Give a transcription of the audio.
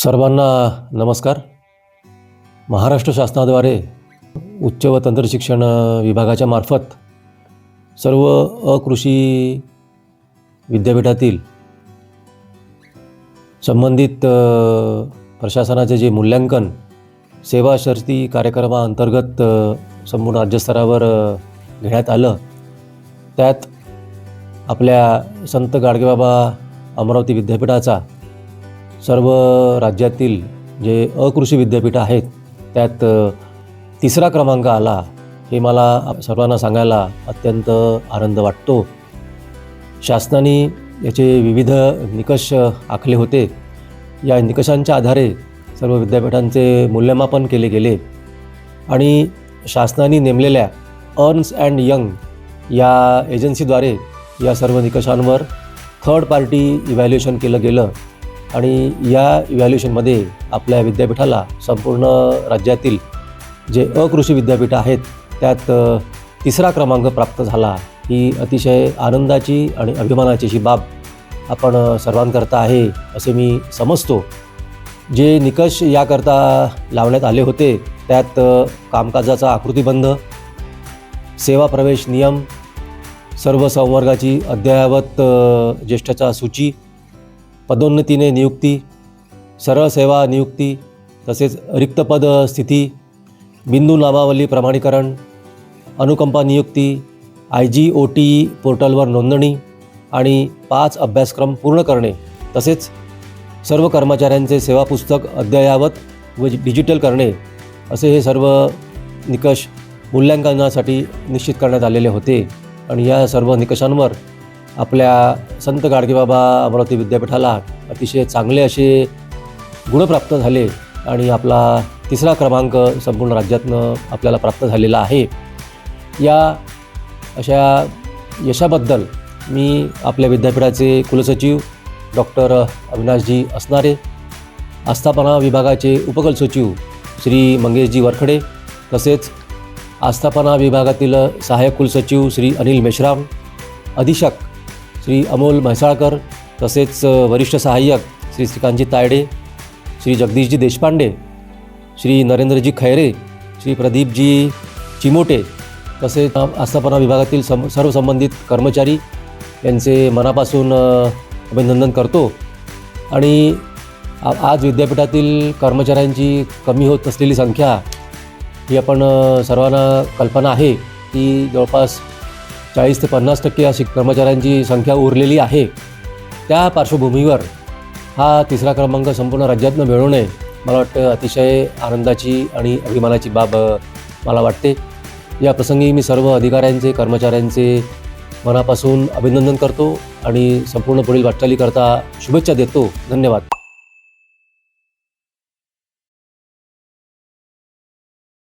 सर्वांना नमस्कार. महाराष्ट्र शासनाद्वारे उच्च व तंत्रशिक्षण विभागाच्या मार्फत सर्व अकृषी विद्यापीठातील संबंधित प्रशासनाचे जे मूल्यांकन सेवा शर्ती कार्यक्रमाअंतर्गत संपूर्ण राज्यस्तरावर घेण्यात आलं. त्यात आपल्या संत गाडगेबाबा अमरावती विद्यापीठाचा सर्व राज्यातील जे अकृषी विद्यापीठं आहेत त्यात तिसरा क्रमांक आला हे मला सर्वांना सांगायला अत्यंत आनंद वाटतो. शासनाने याचे विविध निकष आखले होते. या निकषांच्या आधारे सर्व विद्यापीठांचे मूल्यमापन केले गेले आणि शासनाने नेमलेल्या अर्न्स अँड यंग या एजन्सीद्वारे या सर्व निकषांवर थर्ड पार्टी इव्हॅल्युएशन केलं गेलं. आणि या इव्हॅल्युएशनमध्ये आपल्या विद्यापीठाला संपूर्ण राज्यातील जे अकृषी विद्यापीठं आहेत त्यात तिसरा क्रमांक प्राप्त झाला. ही अतिशय आनंदाची आणि अभिमानाची अशी बाब आपण सर्वांकरता आहे असे मी समजतो. जे निकष याकरता लावण्यात आले होते त्यात कामकाजाचा आकृतीबंध सेवा प्रवेश नियम सर्व संवर्गाची अद्ययावत ज्येष्ठाचा सूची पदोन्नतीने नियुक्ती सरळ सेवा नियुक्ती तसेच रिक्तपद स्थिती बिंदू नामावली प्रमाणीकरण अनुकंपा नियुक्ती आय जी ओ टी पोर्टलवर नोंदणी आणि पाच अभ्यासक्रम पूर्ण करणे तसेच सर्व कर्मचाऱ्यांचे सेवा पुस्तक अद्ययावत व डिजिटल करणे असे हे सर्व निकष मूल्यांकनासाठी निश्चित करण्यात आलेले होते. आणि या सर्व निकषांवर आपल्या संत गाडगेबाबा अमरावती विद्यापीठाला अतिशय चांगले असे गुण प्राप्त झाले आणि आपला तिसरा क्रमांक संपूर्ण राज्यातनं आपल्याला प्राप्त झालेला आहे. या अशा यशाबद्दल मी आपल्या विद्यापीठाचे कुलसचिव डॉक्टर अविनाशजी असणारे आस्थापना विभागाचे उपकुलसचिव श्री मंगेशजी वरखडे तसेच आस्थापना विभागातील सहाय्यक कुलसचिव श्री अनिल मेश्राम अधीक्षक श्री अमोल म्हैसाळकर तसेच वरिष्ठ सहाय्यक श्री श्रीकांतजी तायडे श्री जगदीशजी देशपांडे श्री नरेंद्रजी खैरे श्री प्रदीपजी चिमोटे तसेच आस्थापना विभागातील सम सर्व संबंधित कर्मचारी यांचे मनापासून अभिनंदन करतो. आणि आ- आज विद्यापीठातील कर्मचाऱ्यांची कमी होत असलेली संख्या ही आपण सर्वांना कल्पना आहे की जवळपास चाळीस ते पन्नास टक्के अशी कर्मचाऱ्यांची संख्या उरलेली आहे. त्या पार्श्वभूमीवर हा तिसरा क्रमांक संपूर्ण राज्यातनं मिळवणे मला वाटतं अतिशय आनंदाची आणि अभिमानाची बाब मला वाटते. या प्रसंगी मी सर्व अधिकाऱ्यांचे कर्मचाऱ्यांचे मनापासून अभिनंदन करतो आणि संपूर्ण पुढील वाटचालीकरता शुभेच्छा देतो. धन्यवाद.